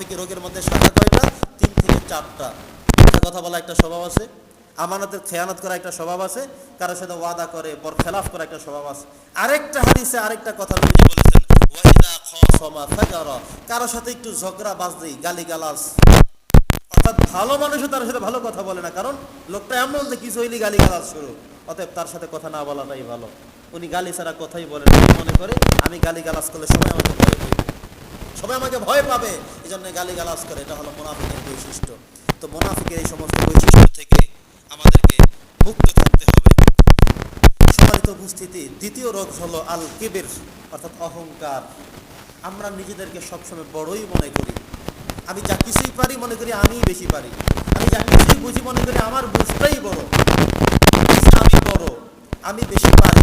মোনাফিকি রোগের মধ্যে শাখা কয়টা তিন থেকে চারটা। কথা বলা একটা স্বভাব আছে, আমানতের খেয়ানত করা একটা স্বভাব আছে, কারোর সাথে ওয়াদা করে পর খেলাফ করা একটা স্বভাব আছে। আরেকটা হাদিসে আরেকটা কথা বলেছেন কারোর সাথে একটু ঝগড়া বাজলেই গালিগালাজ। অর্থাৎ ভালো মানুষও তার সাথে ভালো কথা বলে না, কারণ লোকটা এমন যে কিছু হইলে গালি গালাজ শুরু। অতএব তার সাথে কথা না বলাটাই ভালো। উনি গালি ছাড়া কথাই বলেন মনে করে, আমি গালি গালাজ করলে সবাই আমাকে সবাই আমাকে ভয় পাবে। এই জন্য গালি গালাজ করে, এটা হলো মোনাফিকের বৈশিষ্ট্য। তো মোনাফিকের এই সমস্ত বৈশিষ্ট্য থেকে আমাদেরকে মুক্ত থাকতে হবে। সম্মানিত উপস্থিতি, দ্বিতীয় রোগ হলো আল কিবির অর্থাৎ অহংকার। আমরা নিজেদেরকে সবসময় বড়ই মনে করি। আমি যা কিছুই পারি মনে করি, আমিই বেশি পারি। আমি যা কিছুই বুঝি মনে করি, আমার বুঝটাই বড়। আমি বড়, আমি বেশি পারি।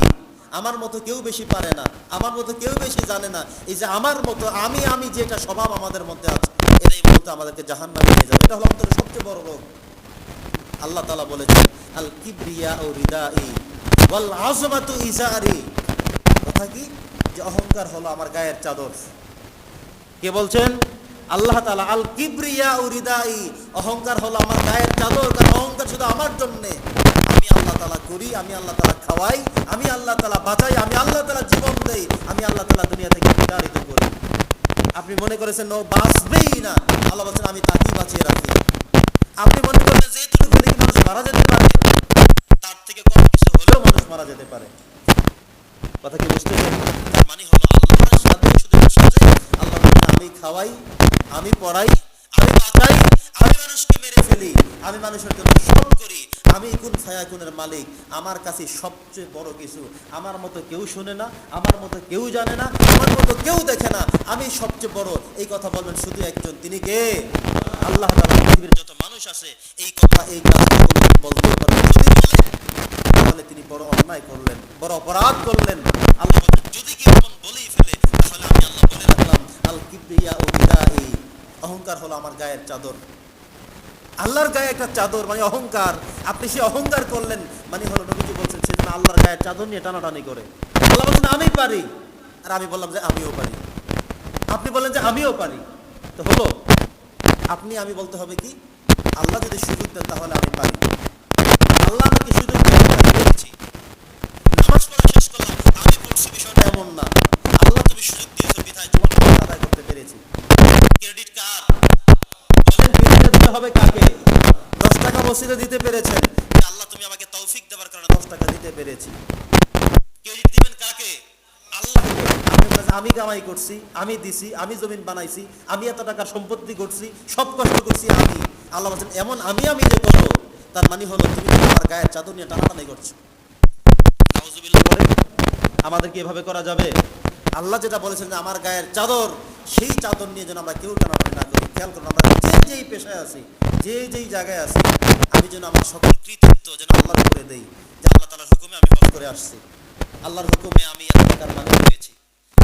আমার মতো কেউ বেশি পারে না, আমার মতো কেউ বেশি জানে না। এই যে আমার মতো, আমি আমি যেটা স্বভাব আমাদের মধ্যে আছে, এটাই মূলত আমাদেরকে জাহান নামে নিয়ে যাবে। এটা হলো আমাদের সবচেয়ে বড় রোগ। আল্লাহ তালা বলেছেন, আল কিবরিয়া ও রিদাই ওয়াল আজমাতু ইজারি। কথা কি? যে অহংকার হলো আমার গায়ের চাদর। কে বলছেন? আল্লাহ তালা আল কিবরিয়া ও রিদাই, অহংকার হলো আমার গায়ের চাদর, কারণ অহংকার শুধু আমার জন্যে। আমি আল্লাহ তালা করি, আমি আল্লাহ তালা খাওয়াই, আমি আল্লাহ তালা বাঁচাই, আমি আল্লাহ তালা জীবন দেই, আমি আল্লাহ তালা দুনিয়া থেকে বিতাড়িত করি। আপনি মনে করেছেন, ও, বাঁচবেই না। আল্লাহ বলছেন, আমি তাকেই বাঁচিয়ে রাখি। আপনি মনে করছেন যে এতটুকু হলে মানুষ মারা যেতে পারে, তার থেকে কম কিছু হলেও মানুষ মারা যেতে পারে। কথা কি বুঝতে পারেন তার মানে হলো আল্লাহর সাথে শুধু সাথে আল্লাহ আমি খাওয়াই, আমি পড়াই, আমি বাঁচাই, আমি মানুষকে মেরে ফেলি, আমি মানুষের জন্য সব করি। আমি কোন ফায়াকুনের মালিক? আমার কাছে সবচেয়ে বড় কিছু। আমার মতো কেউ শুনে না, আমার মতো কেউ জানে না, আমার মতো কেউ দেখে না। আমি সবচেয়ে বড়। এই কথা বলবেন শুধু একজন। তিনি কে? আল্লাহ পৃথিবীর যত মানুষ আছে, এই কথা, এই কাজটা কোনোদিন বলতেই যদি বলে তাহলে তিনি বড় অন্যায় করলেন, বড় অপরাধ করলেন। আল্লাহ যদি কেউ বলেই ফেলে, তাহলে আমি আল্লাহ বলে রাখলাম আল কিবরিয়া ও অহংকার হলো আমার গায়ের চাদর। আল্লাহর গায়ে একটা চাদর মানে অহংকার। আপনি সে অহংকার করলেন মানে হলো নবীজি বলছেন সেজন্য আল্লাহর গায়ের চাদর নিয়ে টানাটানি করে। আল্লাহ বলছেন, আমি পারি। আর আমি বললাম যে, আমিও পারি। আপনি বললেন যে, আমিও পারি। তো হলো, আপনি, আমি বলতে হবে কি, আল্লাহ যদি সুযোগ দেন, তাহলে আমি পারি। আল্লাহ আমাকে সুযোগ নামাজ পড়া শেষ করলাম, আমি পড়ছি বিষয়টা এমন না। আল্লাহ তুমি সুযোগ দিয়েছ, বিধায় তোমার আদায় করতে পেরেছি। Credit card. হবে মসজিদে দিতে পেরেছেন। আল্লাহ, তুমি আমাকে তৌফিক দেওয়ার কারণে দশ টাকা দিতে পেরেছি। আমি কামাই করছি, আমি দিছি, আমি জমিন বানাইছি, আমি এত টাকার সম্পত্তি করছি সব কষ্ট করছি আমি। আল্লাহ বলছেন, এমন আমি আমি যে করো তার মানে হলো তুমি আমার গায়ের চাদর নিয়ে টানাটানি করছ। আমাদের কি এভাবে করা যাবে? আল্লাহ যেটা বলেছেন যে আমার গায়ের চাদর, সেই চাদর নিয়ে যেন আমরা কেউ টানাটানি না করি। খেয়াল করুন, আমরা যেই পেশায় আছি, যে যেই জায়গায় আছি, আমি যেন আমার সকল কৃতিত্ব যেন আল্লাহর করে দেই, যে আল্লাহ তালার হুকুমে আমি হজ করে আসছি। আল্লাহর হুকুমে আমি এত টাকার মালিক হয়েছি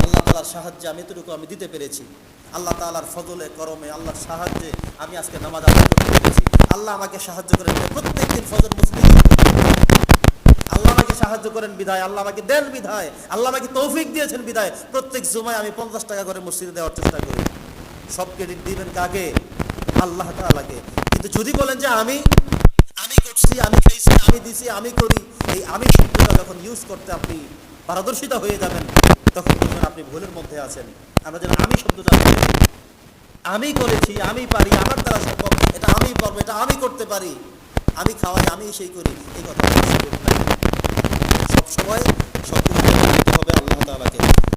আল্লাহ তালার সাহায্যে আমি এতটুকু আমি দিতে পেরেছি। আল্লাহ তালার ফজলে, করমে, আল্লাহর সাহায্যে আমি আজকে নামাজ আদায় করতে পেরেছি। আল্লাহ আমাকে সাহায্য করে প্রত্যেক দিন ফজর মুসলিম। আল্লাহ আমাকে সাহায্য করেন বিধায়, আল্লাহ আমাকে দেন বিধায়, আল্লাহ আমাকে তৌফিক দিয়েছেন বিধায়। প্রত্যেক জুমায় আমি পঞ্চাশ টাকা করে মসজিদে দেওয়ার চেষ্টা করি। সব ক্রেডিট দিবেন কাকে? আল্লাহ তালাকে কিন্তু যদি বলেন যে আমি আমি করছি, আমি খাইছি, আমি দিছি, আমি করি, এই আমি শব্দটা যখন ইউজ করতে আপনি পারদর্শিতা হয়ে যাবেন, তখন বুঝবেন আপনি ভুলের মধ্যে আছেন। আমরা যেন আমি শব্দটা আমি করেছি, আমি পারি, আমার দ্বারা সম্ভব, এটা আমি পারব এটা আমি করতে পারি। আমি খাওয়াই, আমি সেই করি, এই কথা সবসময় সব হবে আল্লাহ তালাকে